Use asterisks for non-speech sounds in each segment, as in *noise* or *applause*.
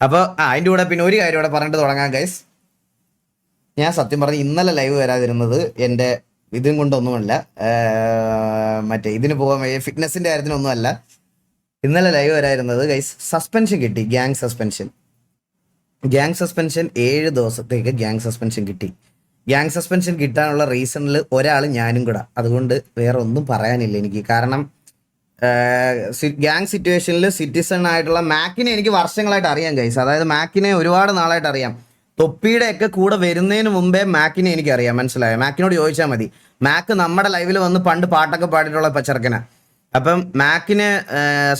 അപ്പോൾ ആ അതിന്റെ കൂടെ പിന്നെ ഒരു കാര്യം കൂടെ പറഞ്ഞിട്ട് തുടങ്ങാം ഗൈസ് ഞാൻ സത്യം പറഞ്ഞ് ഇന്നലെ ലൈവ് വരാതിരുന്നത് എന്റെ ഇതും കൊണ്ടൊന്നുമല്ല. മറ്റേ ഇതിന് പോകാൻ ഫിറ്റ്നസിന്റെ കാര്യത്തിനൊന്നുമല്ല. ഇന്നലെ ലൈവ് വരാതിരുന്നത് ഗൈസ് സസ്പെൻഷൻ കിട്ടി ഗ്യാങ് സസ്പെൻഷൻ ഗ്യാങ് സസ്പെൻഷൻ ഏഴ് ദിവസത്തേക്ക് ഗ്യാങ് സസ്പെൻഷൻ കിട്ടി. ഗ്യാങ് സസ്പെൻഷൻ കിട്ടാനുള്ള റീസണിൽ ഒരാൾ ഞാനും കൂടെ. അതുകൊണ്ട് വേറെ ഒന്നും പറയാനില്ല എനിക്ക്. കാരണം ഗ്യാങ് സിറ്റുവേഷനിൽ സിറ്റിസൺ ആയിട്ടുള്ള മാക്കിനെ എനിക്ക് വർഷങ്ങളായിട്ട് അറിയാം ഗൈസ് അതായത് മാക്കിനെ ഒരുപാട് നാളായിട്ട് അറിയാം. തൊപ്പിയുടെ ഒക്കെ കൂടെ വരുന്നതിന് മുമ്പേ മാക്കിനെ എനിക്ക് അറിയാം മനസ്സിലായോ? മാക്കിനോട് ചോദിച്ചാൽ മതി. മാക്ക് നമ്മുടെ ലൈവിൽ വന്ന് പണ്ട് പാട്ടൊക്കെ പാടിയിട്ടുള്ള പച്ചർക്കന അപ്പം മാക്കിന്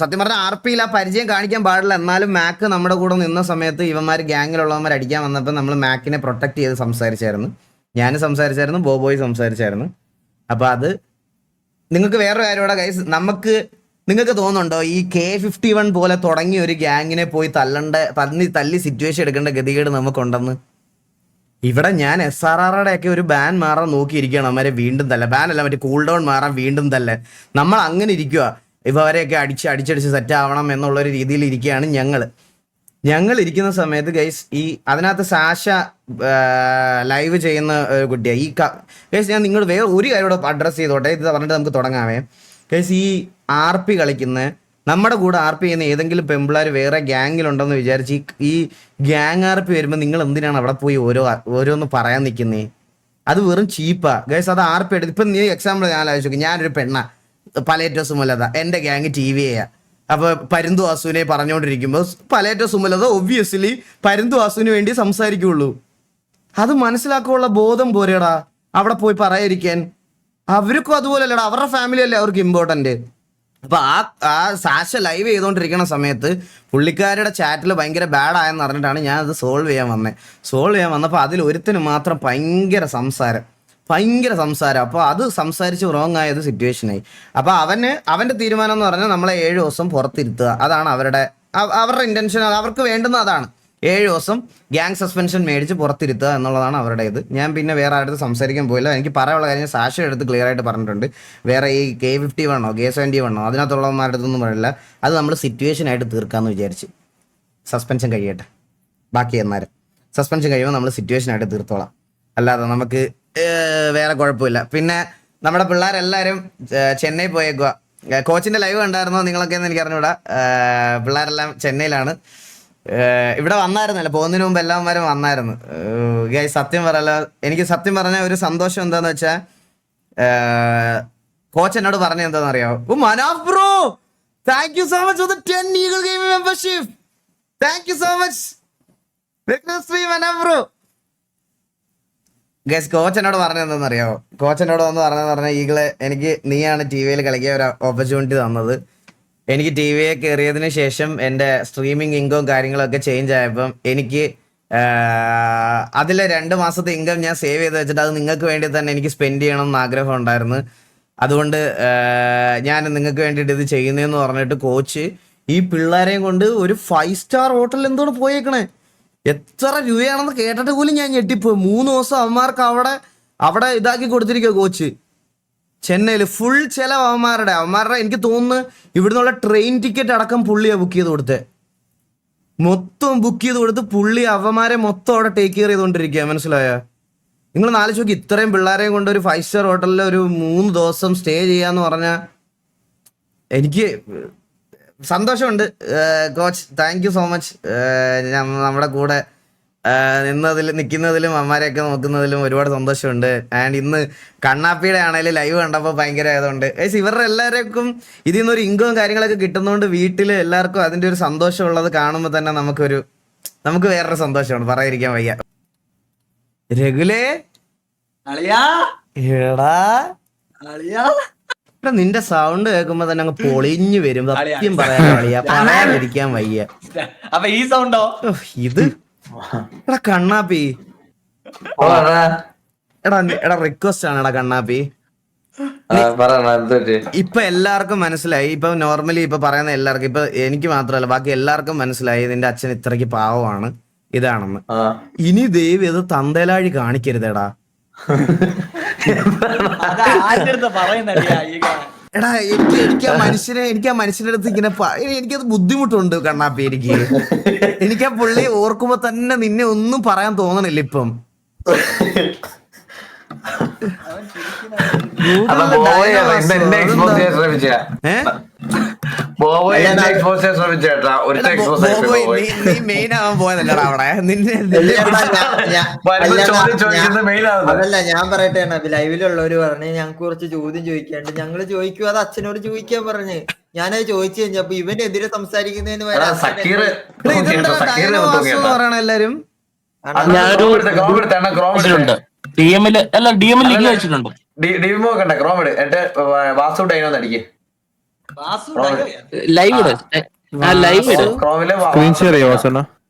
സത്യം പറഞ്ഞാൽ ആർ പിയിൽ ആ പരിചയം കാണിക്കാൻ പാടില്ല. എന്നാലും മാക്ക് നമ്മുടെ കൂടെ നിന്ന സമയത്ത് ഇവന്മാർ ഗ്യാങ്ങിലുള്ളവന്മാർ അടിക്കാൻ വന്നപ്പോൾ നമ്മൾ മാക്കിനെ പ്രൊട്ടക്ട് ചെയ്ത് സംസാരിച്ചായിരുന്നു. ഞാൻ സംസാരിച്ചായിരുന്നു ബോബോയ് സംസാരിച്ചായിരുന്നു. അപ്പോൾ അത് നിങ്ങൾക്ക് വേറൊരു കാര്യം കൂടെ ഗൈസ് നമുക്ക് നിങ്ങൾക്ക് തോന്നുന്നുണ്ടോ ഈ കെ ഫിഫ്റ്റി വൺ പോലെ തുടങ്ങിയ ഒരു ഗ്യാങ്ങിനെ പോയി തല്ലണ്ട തല്ലി തല്ലി സിറ്റുവേഷൻ എടുക്കേണ്ട ഗതികേട് നമുക്കുണ്ടെന്ന്? ഇവിടെ ഞാൻ എസ് ആർ ആറുടെ ഒക്കെ ഒരു ബാൻ മാറാൻ നോക്കിയിരിക്കുകയാണ്. അവരെ വീണ്ടും തല്ല. ബാൻ അല്ല മറ്റേ കൂൾ ഡൗൺ മാറാൻ വീണ്ടും തല്ല. നമ്മൾ അങ്ങനെ ഇരിക്കുക ഇവരെയൊക്കെ അടിച്ച് അടിച്ചടിച്ച് സെറ്റ് ആവണം എന്നുള്ള ഒരു രീതിയിൽ ഇരിക്കുകയാണ് ഞങ്ങൾ ഞങ്ങൾ ഇരിക്കുന്ന സമയത്ത് ഗൈസ് ഈ അതിനകത്ത് സാഷ ലൈവ് ചെയ്യുന്ന കുട്ടിയാണ് ഈ ഗൈസ് ഞാൻ നിങ്ങൾ വേറെ ഒരു കാര്യം കൂടെ അഡ്രസ്സ് ചെയ്തോട്ടെ. ഇത് പറഞ്ഞിട്ട് നമുക്ക് തുടങ്ങാമേ ഗൈസ് ഈ ആർ പി കളിക്കുന്ന നമ്മുടെ കൂടെ ആർ പി ചെയ്യുന്ന ഏതെങ്കിലും പെമ്പിളാർ വേറെ ഗ്യാങ്ങിലുണ്ടെന്ന് വിചാരിച്ച് ഈ- ഗ്യാങ് ആർ പി വരുമ്പോൾ നിങ്ങൾ എന്തിനാണ് അവിടെ പോയി ഓരോ ഓരോന്ന് പറയാൻ നിൽക്കുന്നേ അത് വെറും ചീപ്പാ. ഗൈസ് അത് ആർ പി എടുത്ത് ഇപ്പം നീ എക്സാമ്പിൾ ഞാൻ ആലോചിച്ചു. ഞാനൊരു പെണ്ണ. പലേറ്റോസും അല്ലാതെ എന്റെ ഗ്യാങ് ടി വി ചെയ്യാ അപ്പോൾ പരുന്തു വാസുവിനെ പറഞ്ഞുകൊണ്ടിരിക്കുമ്പോൾ പലേറ്റ സുമലത ഒബ്വിയസ്ലി പരുന്തു വാസുവിന് വേണ്ടി സംസാരിക്കുള്ളൂ. അത് മനസ്സിലാക്കാനുള്ള ബോധം പോരേടാ. അവിടെ പോയി പറയാതിരിക്കാൻ. അവർക്കും അതുപോലല്ലടാ. അവരുടെ ഫാമിലി അല്ലേ അവർക്ക് ഇമ്പോർട്ടന്റ് അപ്പോൾ ആ ആ സാഷ ലൈവ് ചെയ്തുകൊണ്ടിരിക്കുന്ന സമയത്ത് പുള്ളിക്കാരുടെ ചാറ്റിൽ ഭയങ്കര ബാഡായെന്ന് പറഞ്ഞിട്ടാണ് ഞാൻ അത് സോൾവ് ചെയ്യാൻ വന്നത് സോൾവ് ചെയ്യാൻ വന്നപ്പോൾ അതിൽ ഒരുത്തിന് മാത്രം ഭയങ്കര സംസാരം. ഭയങ്കര സംസാരം. അപ്പോൾ അത് സംസാരിച്ച് റോങ് ആയത് സിറ്റുവേഷനായി അപ്പോൾ അവന് അവന്റെ തീരുമാനം എന്ന് പറഞ്ഞാൽ നമ്മളെ ഏഴ് ദിവസം പുറത്തിരുത്തുക. അതാണ് അവരുടെ അവ- അവരുടെ ഇന്റൻഷൻ അവർക്ക് വേണ്ടുന്ന അതാണ്. ഏഴ് ദിവസം ഗ്യാങ് സസ്പെൻഷൻ മേടിച്ച് പുറത്തിരുത്തുക എന്നുള്ളതാണ് അവരുടെ ഇത്. ഞാൻ പിന്നെ വേറെ ആരുടെ സംസാരിക്കാൻ പോയില്ല. എനിക്ക് പറയാനുള്ള കാര്യം സാക്ഷ എടുത്ത് ക്ലിയർ ആയിട്ട് പറഞ്ഞിട്ടുണ്ട്. വേറെ ഈ കെ ഫിഫ്റ്റി വണ്ണോ കെ സെവന്റി വണ്ണോ അതിനകത്തുള്ളവന്മാരുടെ അടുത്തൊന്നും പറയില്ല. അത് നമ്മൾ സിറ്റുവേഷൻ ആയിട്ട് തീർക്കാമെന്ന് വിചാരിച്ച്. സസ്പെൻഷൻ കഴിയട്ടെ. ബാക്കി എന്നാലും. സസ്പെൻഷൻ കഴിയുമ്പോൾ നമ്മൾ സിറ്റുവേഷൻ ആയിട്ട് തീർത്തോളാം. അല്ലാതെ നമുക്ക് വേറെ കുഴപ്പമില്ല. പിന്നെ നമ്മുടെ പിള്ളേരെല്ലാവരും ചെന്നൈ പോയേക്കുക കോച്ചിന്റെ ലൈവ് ഉണ്ടായിരുന്നോ നിങ്ങളൊക്കെ എന്ന് എനിക്ക് അറിഞ്ഞൂടാ. പിള്ളേരെല്ലാം ചെന്നൈയിലാണ്. ഇവിടെ വന്നായിരുന്നല്ലോ. പോകുന്നതിന് മുമ്പ് എല്ലാവരും വന്നായിരുന്നു. ഗൈ സത്യം പറയല്ല. എനിക്ക് സത്യം പറഞ്ഞ ഒരു സന്തോഷം എന്താന്ന് വെച്ചാൽ കോച്ച് എന്നോട് പറഞ്ഞ എന്താണെന്ന് അറിയാമോ Manaf bro! Thank you so much for the ten eagle gaming membership thank you so much Manaf bro. Guys കോച്ചനോട് എന്നോട് പറഞ്ഞത് എന്താണെന്ന് അറിയാമോ കോച്ച് എന്നോട് വന്ന് പറഞ്ഞതെന്ന് പറഞ്ഞാൽ ഈകളെ എനിക്ക് നീയാണ് ടി വിയിൽ കളിക്കാൻ ഒരു ഓപ്പർച്യൂണിറ്റി തന്നത്. എനിക്ക് ടി വിയെ കയറിയതിന് ശേഷം എന്റെ സ്ട്രീമിംഗ് ഇൻകം കാര്യങ്ങളൊക്കെ ചേഞ്ച് ആയപ്പം എനിക്ക് അതിലെ രണ്ട് മാസത്തെ ഇൻകം ഞാൻ സേവ് ചെയ്ത് വെച്ചിട്ട് അത് നിങ്ങൾക്ക് വേണ്ടി തന്നെ എനിക്ക് സ്പെൻഡ് ചെയ്യണം എന്ന് ആഗ്രഹം ഉണ്ടായിരുന്നു. അതുകൊണ്ട് ഞാൻ നിങ്ങൾക്ക് വേണ്ടിയിട്ട് ഇത് ചെയ്യുന്നതെന്ന് പറഞ്ഞിട്ട് കോച്ച് ഈ പിള്ളേരെയും കൊണ്ട് ഒരു ഫൈവ് സ്റ്റാർ ഹോട്ടലിൽ എന്തോട് പോയേക്കണേ? എത്ര രൂപയാണെന്ന് കേട്ടിട്ട് പോലും ഞാൻ ഞെട്ടിപ്പോയി. മൂന്ന് ദിവസം അവന്മാർക്ക് അവിടെ അവിടെ ഇതാക്കി കൊടുത്തിരിക്കുക കോച്ച്. ചെന്നൈയിൽ ഫുൾ ചെലവ് അവന്മാരുടെ അവന്മാരുടെ എനിക്ക് തോന്നുന്നു ഇവിടുന്നുള്ള ട്രെയിൻ ടിക്കറ്റ് അടക്കം പുള്ളിയാണ് ബുക്ക് ചെയ്ത് കൊടുത്തത് മൊത്തം ബുക്ക് ചെയ്ത് കൊടുത്ത് പുള്ളി അവന്മാരെ മൊത്തം അവിടെ ടേക്ക് കെയർ ചെയ്തുകൊണ്ടിരിക്കുക മനസ്സിലായ? നിങ്ങൾ നാല് നോക്കി ഇത്രയും പിള്ളേരെയും കൊണ്ട് ഒരു ഫൈവ് സ്റ്റാർ ഹോട്ടലിൽ ഒരു മൂന്ന് ദിവസം സ്റ്റേ ചെയ്യാന്ന് പറഞ്ഞാൽ എനിക്ക് സന്തോഷമുണ്ട്. Coach thank you so much നമ്മുടെ കൂടെ നിന്നതിൽ നിൽക്കുന്നതിലും അമ്മമാരെയൊക്കെ നോക്കുന്നതിലും ഒരുപാട് സന്തോഷമുണ്ട്. ആൻഡ് ഇന്ന് കണ്ണാപ്പിയുടെ ആണെങ്കിലും ലൈവ് കണ്ടപ്പോൾ ഭയങ്കര ആയതുകൊണ്ട് ഏസ് ഇവരുടെ എല്ലാവർക്കും ഇതിൽ നിന്നൊരു ഇൻകവും കാര്യങ്ങളൊക്കെ കിട്ടുന്നതുകൊണ്ട് വീട്ടിൽ എല്ലാവർക്കും അതിന്റെ ഒരു സന്തോഷമുള്ളത് കാണുമ്പോൾ തന്നെ നമുക്കൊരു നമുക്ക് വേറൊരു സന്തോഷമാണ്. പറയാതിരിക്കാൻ വയ്യ. രഘുലേ? അളിയാ? എടാ? അളിയാ? എടാ നിന്റെ സൗണ്ട് കേൾക്കുമ്പോ തന്നെ അങ്ങ് പൊളിഞ്ഞു വരും. സത്യം പറയാൻ വയ്യ പറയാതിരിക്കാൻ വയ്യ. അപ്പൊ ഈ സൗണ്ടോ ഇത്? എടാ കണ്ണാപ്പി. എടാ. എടാ റിക്വസ്റ്റ് ആണ് എടാ കണ്ണാപ്പി ഇപ്പൊ എല്ലാവർക്കും മനസ്സിലായി. ഇപ്പൊ നോർമലി ഇപ്പൊ പറയുന്ന എല്ലാവർക്കും ഇപ്പൊ എനിക്ക് മാത്രമല്ല ബാക്കി എല്ലാവർക്കും മനസ്സിലായി. നിന്റെ അച്ഛൻ ഇത്രയ്ക്ക് പാവമാണ്. ഇതാണെന്ന്. ഇനി ദൈവം ഇത് തന്തേലാഴി കാണിക്കരുതേടാ. *laughs* എടാ എനിക്ക് എനിക്ക് ആ മനുഷ്യനെ എനിക്ക് ആ മനുഷ്യന്റെ അടുത്ത് ഇങ്ങനെ എനിക്കത് ബുദ്ധിമുട്ടുണ്ട് കണ്ണാപ്പി എനിക്ക് എനിക്ക് ആ പുള്ളി ഓർക്കുമ്പോ തന്നെ നിന്നെ ഒന്നും പറയാൻ തോന്നണില്ല ഇപ്പം. ഏഹ് നീ മെയിൻ ആവാൻ പോയതല്ലടാ അവിടെ. നിന്നെ അതല്ല ഞാൻ പറയട്ടെ ലൈവിലുള്ളവര് പറഞ്ഞ് ഞങ്ങൾക്ക് കുറച്ച് ചോദ്യം ചോദിക്കാണ്ട് ഞങ്ങൾ ചോദിക്കും അത് അച്ഛനോട് ചോദിക്കാൻ പറഞ്ഞു. ഞാനത് ചോദിച്ചു കഴിഞ്ഞപ്പോ ഇവനെതിരെ സംസാരിക്കുന്നതിന് പറയണ എല്ലാരും? ക്രോം എടുത്ത ക്രോം എടുത്ത ക്രോം എടുത്ത. ഡി എമ്മിൽ അല്ല ഡി എമ്മിൽ ലിങ്ക് വെച്ചിട്ടുണ്ട്. ഡിവിമോ കണ്ട ക്രോം എടു എന്നിട്ട് Vasu dino chrome diary. Live live screen share ചെയ്യോ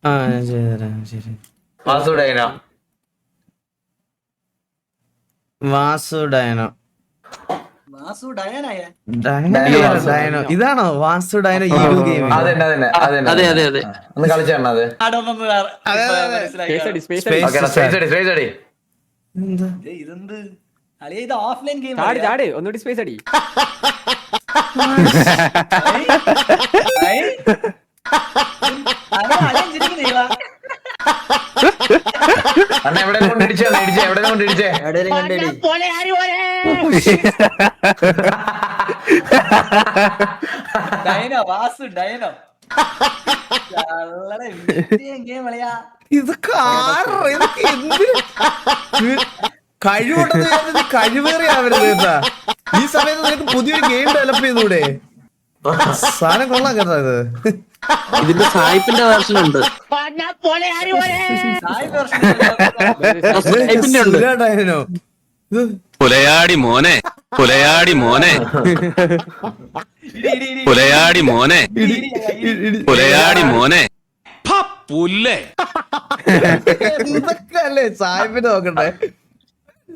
ആ ഞാൻ ചെയ്തുതരാം ശരി. വാസു ഡൈനോ വാസു. ഇതാണോ വാസു ഡയനോ? ഈ ഗെയിം അതെ അതെ അതെ. ഒന്ന് കളിച്ചേണ്ണ അത്? ആടൊന്നും അതെ, അതെ. മനസ്സിലായി ഓക്കെ സ്പേസ് അടി സ്പേസ് അടി. എന്താ? ഇതെന്ത്? അളിയ ഇത് ഓഫ്ലൈൻ ഗെയിം ചാടി ചാടി. ഒന്നുകൂടി സ്പേസ് അടി. *laughs* അണ്ണ എവിടെ കൊണ്ടിടിച്ചേ? ഇടിച്ചേ എവിടെ കൊണ്ട് ഇടിച്ചേ എവിടെയും കണ്ടേടി. Dino Vasu dino. ഗെയിം അളിയാ ഇത് കാർ ഇത് എന്ത് കഴിവുണ്ടെന്ന് കഴിവേറിയാവരുത് കേട്ടാ. ഈ സമയത്ത് നിനക്ക് പുതിയൊരു ഗെയിം ഡെവലപ്പ് ചെയ്തൂടെ സാധനം കൊള്ളാം കേട്ടോ ഇത്. ഇതിന്റെ സായിപ്പിന്റെ വേർഷൻ ഉണ്ട്. സായിപ്പിന്റെ ഉണ്ട്. സുരാ ഡൈനോ. ഇത് പുലയാടി മോനെ പുലയാടി മോനെ. ഇടി, ഇടി, ഇടി. പുലയാടി മോനെ ഇടി, ഇടി, ഇടി. പുലയാടി മോനെ. പുല്ലേ. ഇതൊക്കെ അല്ലേ സാഹിബിന് നോക്കണ്ടേ?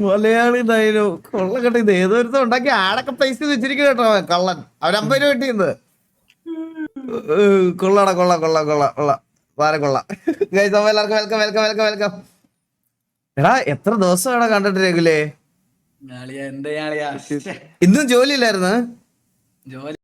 മലയാളി ഡയലോ കൊള്ള കേട്ടോ ഇത് ഏതൊരുത്തം ഉണ്ടാക്കി ആടൊക്കെ പൈസ വെച്ചിരിക്കുന്നു കേട്ടോ കള്ളൻ. അവരമ്പത് രൂപ കിട്ടിയത് കൊള്ളാടാ കൊള്ള കൊള്ള കൊള്ള കൊള്ള വളരെ കൊള്ളാം. ഗൈസ് അപ്പൊ എല്ലാവർക്കും വെൽക്കം വെൽക്കം വെൽക്കം വെൽക്കം എടാ എത്ര ദിവസം എടാ കണ്ടിട്ട് രഘുലേ ഇന്നും ജോലി ഇല്ലായിരുന്നു ജോലി